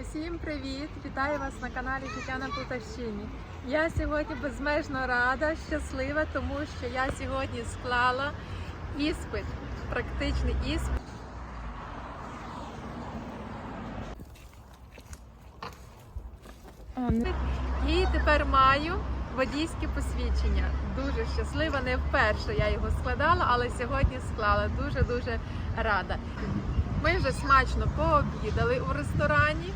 Усім привіт! Вітаю вас на каналі Тетяна Полтавщині. Я сьогодні безмежно рада, щаслива, тому що я сьогодні склала іспит, практичний іспит. І тепер маю водійське посвідчення. Дуже щаслива, не вперше я його складала, але сьогодні склала. Дуже дуже рада. Ми вже смачно пообідали у ресторані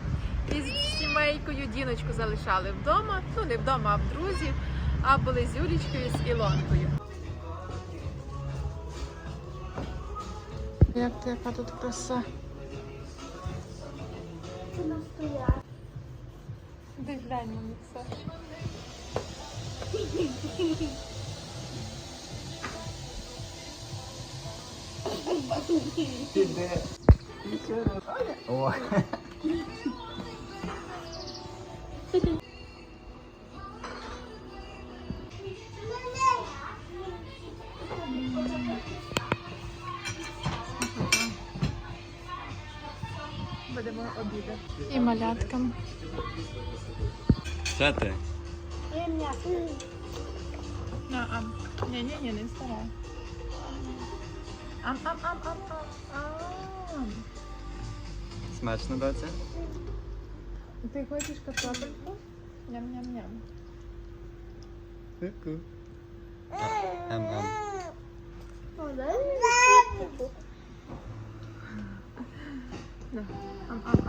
із сімейкою. Діночку залишали вдома. Ну не вдома, а в друзів. А були з Юлічкою з Ілонкою. Як ти, яка тут краса? Глянь на них, Саш. О, Будемо обідати. І маляткам. це ти? Ам. Ні, ні, ні, не старай. Ам, ам, ам, ам, ам, ам. Смачно, доця? Ти хочеш картопельку? Ням-ням-ням. Ку-ку.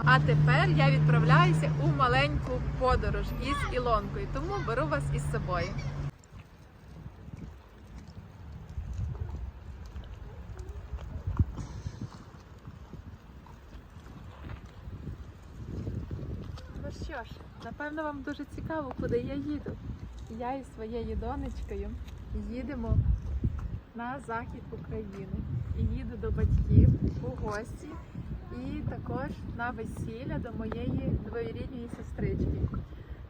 А тепер я відправляюся у маленьку подорож із Ілонкою, тому беру вас із собою. Що ж, напевно, вам дуже цікаво, куди я їду. Я із своєю донечкою їдемо на захід України. І їду до батьків у гості і також на весілля до моєї двоюрідної сестрички.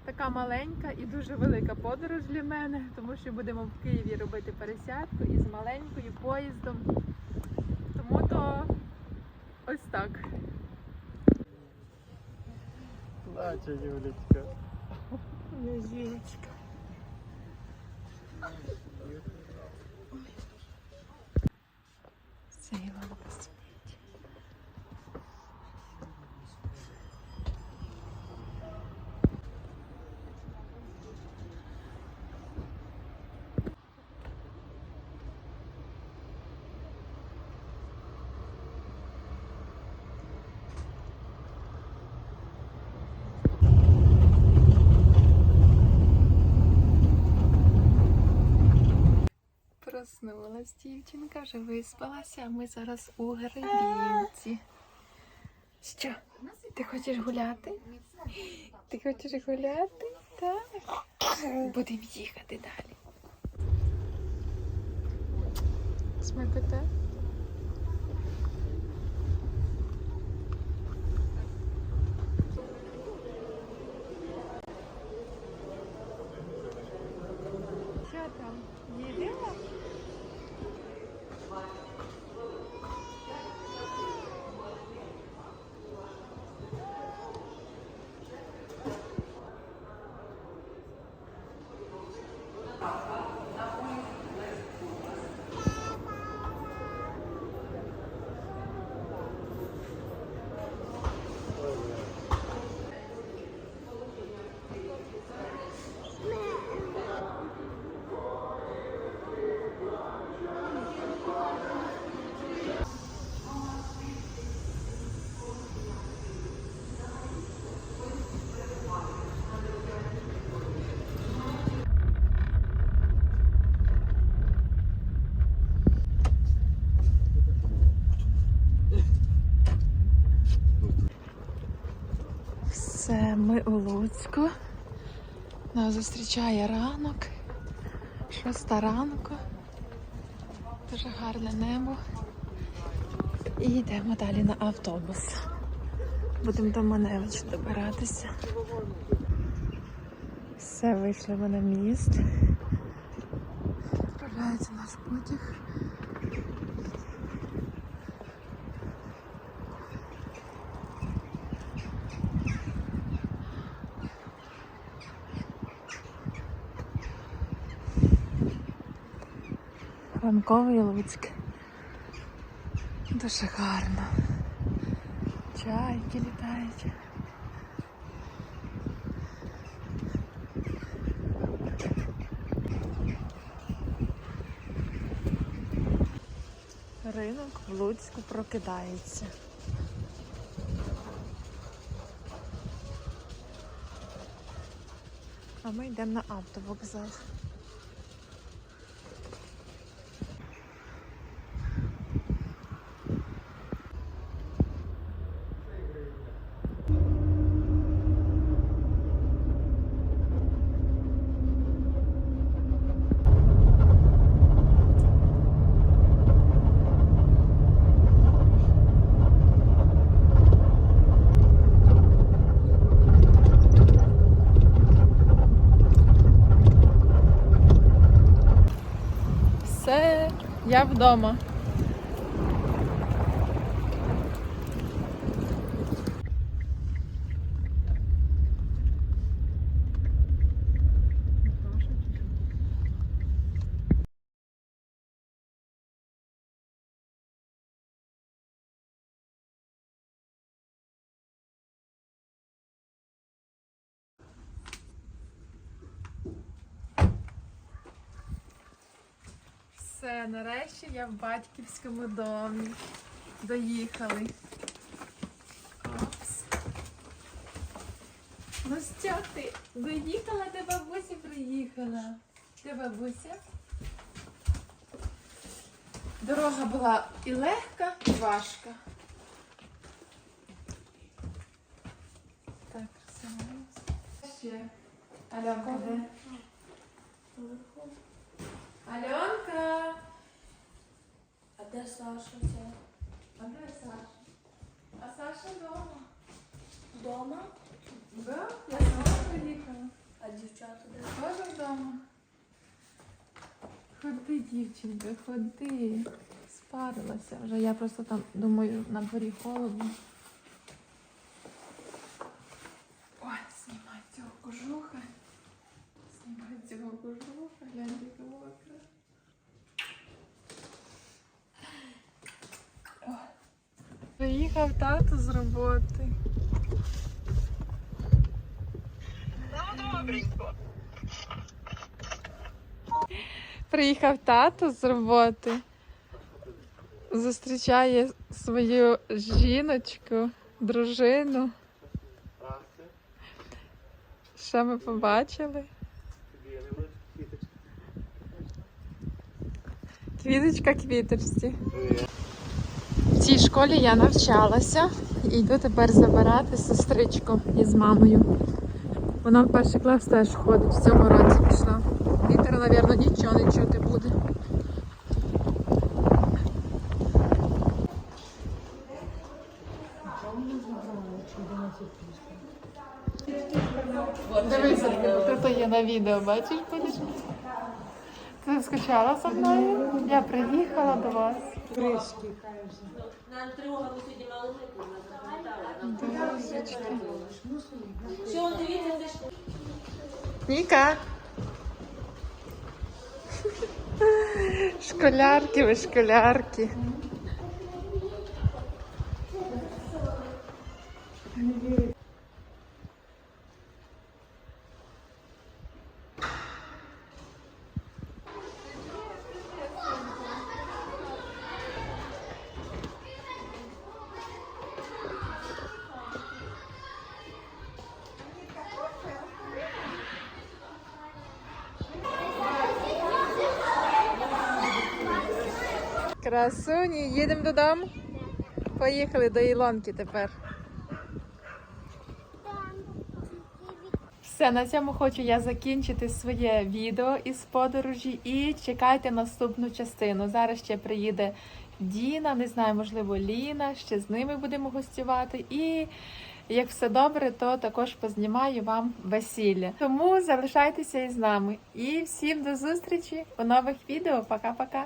Така маленька і дуже велика подорож для мене, тому що будемо в Києві робити пересядку із маленькою поїздом. Тому то ось так. Плаче, Юлічка. Зіночка. Це Іванка Проснулась дівчинка, вже виспалася, а ми зараз у Гребінці. Що? Ти хочеш гуляти? Ти хочеш гуляти? Так. Будемо їхати далі. Смакота? Що там? Їдемо? Все, ми у Луцьку. Нас зустрічає ранок. Шоста ранку. Дуже гарне небо. І йдемо далі на автобус. Будемо до Маневич добиратися. Все, вийшли ми на міст. Відправляється наш потяг. Ранковий Луцьк. Дуже гарно. Чайки літають. Ринок в Луцьку прокидається. А ми йдемо на автовокзал. Все, я вдома. Все, нарешті я в батьківському домі. Доїхали. Опс. Ну що ти? Доїхала, де бабуся приїхала. Де бабуся? Дорога була і легка, і важка. Так, красиво. Ще. Альонка, де? Альонка! Де Саша це? А де Саша? А Саша вдома. Дома? Да, я сама приїхала. А дівчата де? Тоже вдома. Ходи, дівчинка, ходи. Спарилася вже. Я просто там думаю, на дворі холодно. Ой, знімай цього кожуха. Знімай цього кожуха. Гляньте, яка мокра. Ой. Приїхав тато з роботи. Приїхав тато з роботи. Зустрічає свою жіночку, дружину. Що ми побачили? Квіточка квіточці. Цій школі я навчалася і йду тепер забирати сестричку із мамою. Вона в перший клас теж ходить, в цьому році пішла. Вітер, мабуть, нічого не чути буде. Дивися, ти є на відео, бачиш, будеш? Ти скучала за мною? Я приїхала до вас. Нам тривога, ми сьогодні мали запам'ятали. Божечки. Все, дивіться, де ж Ніка. Школярки ви школярки. Красуні, їдемо додому. Поїхали до Ілонки тепер. Все, на цьому хочу я закінчити своє відео із подорожі і чекайте наступну частину. Зараз ще приїде Діна, не знаю, можливо, Ліна, ще з ними будемо гостювати. І як все добре, то також познімаю вам весілля. Тому залишайтеся із нами. І всім до зустрічі у нових відео. Пока-пока.